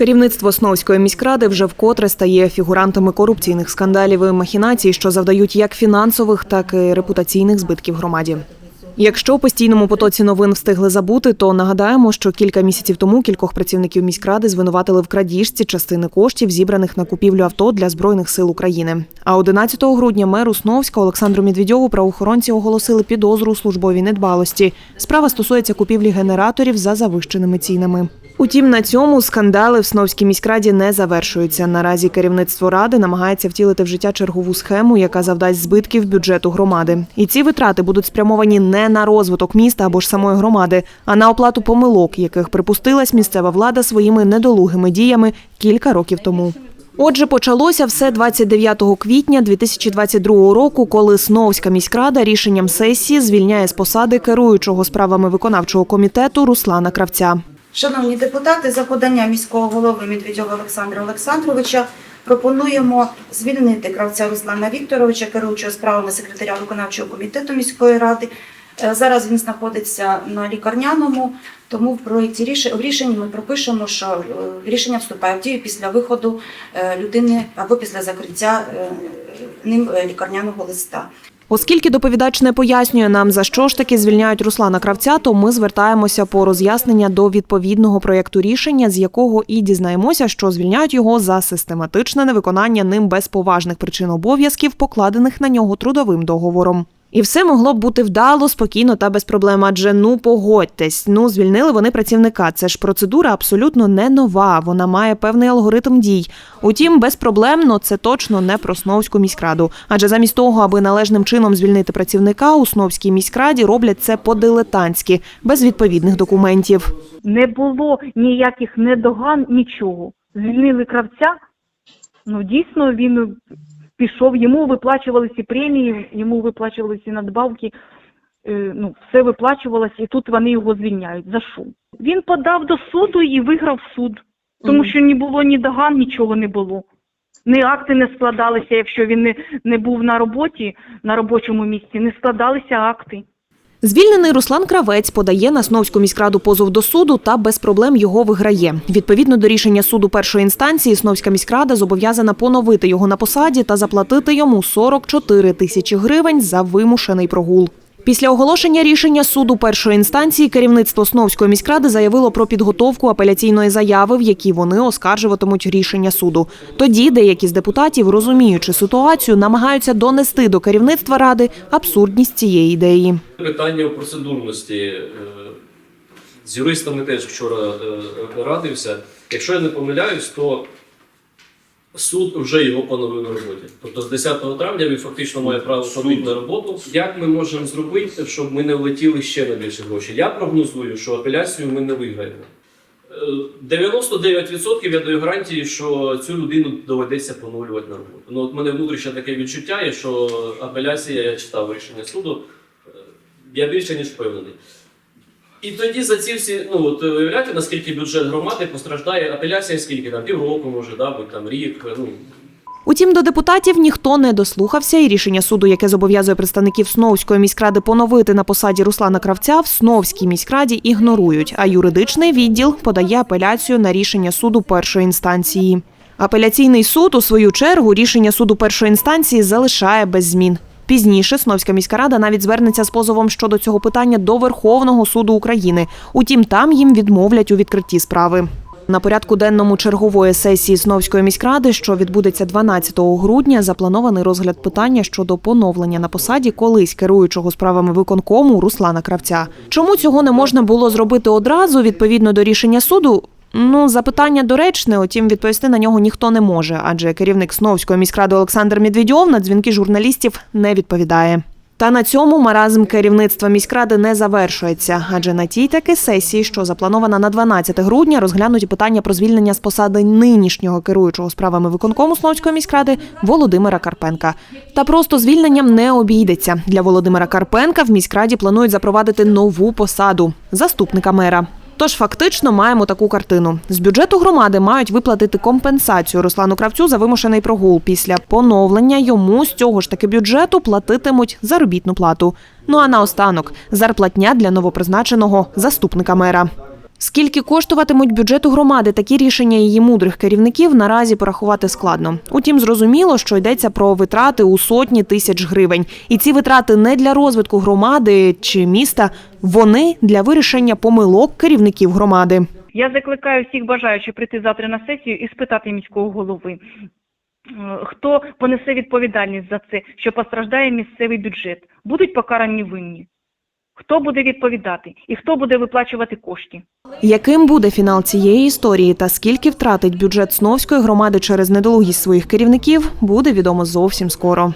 Керівництво Сновської міськради вже вкотре стає фігурантами корупційних скандалів і махінацій, що завдають як фінансових, так і репутаційних збитків громаді. Якщо постійному потоці новин встигли забути, то нагадаємо, що кілька місяців тому кількох працівників міськради звинуватили в крадіжці частини коштів, зібраних на купівлю авто для збройних сил України. А 11 грудня меру Сновська Олександру Медведьову правоохоронці оголосили підозру у службовій недбалості. Справа стосується купівлі генераторів за завищеними цінами. Утім, на цьому скандали в Сновській міськраді не завершуються. Наразі керівництво ради намагається втілити в життя чергову схему, яка завдасть збитків бюджету громади. І ці витрати будуть спрямовані не на розвиток міста або ж самої громади, а на оплату помилок, яких припустилась місцева влада своїми недолугими діями кілька років тому. Отже, почалося все 29 квітня 2022 року, коли Сновська міськрада рішенням сесії звільняє з посади керуючого справами виконавчого комітету Руслана Кравця. Шановні депутати, за подання міського голови Медведєва Олександра Олександровича пропонуємо звільнити кравця Руслана Вікторовича, керуючого справами секретаря виконавчого комітету міської ради. Е, Зараз він знаходиться на лікарняному, тому в проєкті рішення ми пропишемо, що е, рішення вступає в дію після виходу е, людини або після закриття ним лікарняного листа. Оскільки доповідач не пояснює нам, за що ж таки звільняють Руслана Кравця, то ми звертаємося по роз'яснення до відповідного проєкту рішення, з якого і дізнаємося, що звільняють його за систематичне невиконання ним без поважних причин обов'язків, покладених на нього трудовим договором. І все могло б бути вдало, спокійно та без проблем. Адже ну погодьтесь, ну звільнили вони працівника. Це ж процедура абсолютно не нова. Вона має певний алгоритм дій. Утім, безпроблемно це точно не про Сновську міськраду. Адже замість того, аби належним чином звільнити працівника, у Сновській міськраді роблять це по-дилетантськи, без відповідних документів. не було ніяких недоган, нічого. Звільнили кравця. Ну дійсно він пішов, йому виплачувалися премії, йому виплачувалися надбавки. е, Ну, все виплачувалося, і тут вони його звільняють. За що? Він подав до суду і виграв суд, тому що не було ні доган, нічого не було. Ні акти не складалися, якщо він не, не був на роботі, на робочому місці, не складалися акти. Звільнений Руслан Кравець подає на Сновську міськраду позов до суду та без проблем його виграє. Відповідно до рішення суду першої інстанції, Сновська міськрада зобов'язана поновити його на посаді та заплатити йому 44 тисячі гривень за вимушений прогул. Після оголошення рішення суду першої інстанції керівництво Сновської міськради заявило про підготовку апеляційної заяви, в якій вони оскаржуватимуть рішення суду. Тоді деякі з депутатів, розуміючи ситуацію, намагаються донести до керівництва ради абсурдність цієї ідеї. Питання у процедурності. е, З юристами теж вчора е, радився. Якщо я не помиляюсь, то суд вже його поновив на роботі. Тобто з 10 травня він фактично має право поновити на роботу. Як ми можемо зробити, щоб ми не влетіли ще на більше грошей? Я прогнозую, що апеляцію ми не виграємо. Е, 99% я даю гарантії, що цю людину доведеться поновлювати на роботу. Ну, от мене внутрішнє таке відчуття є, що апеляція, я читав рішення суду, е, я більше ніж впевнений. І тоді за ці всі, ну от виявляєте, наскільки бюджет громади постраждає апеляція, скільки там півроку може, да, бути там рік. Ну Утім, до депутатів ніхто не дослухався, і рішення суду, яке зобов'язує представників Сновської міськради поновити на посаді Руслана Кравця, в Сновській міськраді ігнорують. А юридичний відділ подає апеляцію на рішення суду першої інстанції. Апеляційний суд, у свою чергу, рішення суду першої інстанції залишає без змін. Пізніше Сновська міська рада навіть звернеться з позовом щодо цього питання до Верховного суду України. Утім, там їм відмовлять у відкритті справи. На порядку денному чергової сесії Сновської міськради, що відбудеться 12 грудня, запланований розгляд питання щодо поновлення на посаді колись керуючого справами виконкому Руслана Кравця. Чому цього не можна було зробити одразу відповідно до рішення суду? Ну, запитання доречне, утім, відповісти на нього ніхто не може, адже керівник Сновської міськради Олександр Медведьов на дзвінки журналістів не відповідає. Та на цьому маразм керівництва міськради не завершується, адже на тій таки сесії, що запланована на 12 грудня, розглянуть питання про звільнення з посади нинішнього керуючого справами виконкому Сновської міськради Володимира Карпенка. Та просто звільненням не обійдеться. Для Володимира Карпенка в міськраді планують запровадити нову посаду заступника мера. Тож фактично маємо таку картину: з бюджету громади мають виплатити компенсацію Руслану Кравцю за вимушений прогул. Після поновлення йому з цього ж таки бюджету платитимуть заробітну плату. Ну а наостанок зарплатня для новопризначеного заступника мера. Скільки коштуватимуть бюджету громади такі рішення її мудрих керівників наразі порахувати складно. Утім, зрозуміло, що йдеться про витрати у сотні тисяч гривень. І ці витрати не для розвитку громади чи міста, вони для вирішення помилок керівників громади. Я закликаю всіх бажаючих прийти завтра на сесію і спитати міського голови, хто понесе відповідальність за це, що постраждає місцевий бюджет. Будуть покарані винні? Хто буде відповідати і хто буде виплачувати кошти? Яким буде фінал цієї історії та скільки втратить бюджет Сновської громади через недолугість своїх керівників, буде відомо зовсім скоро.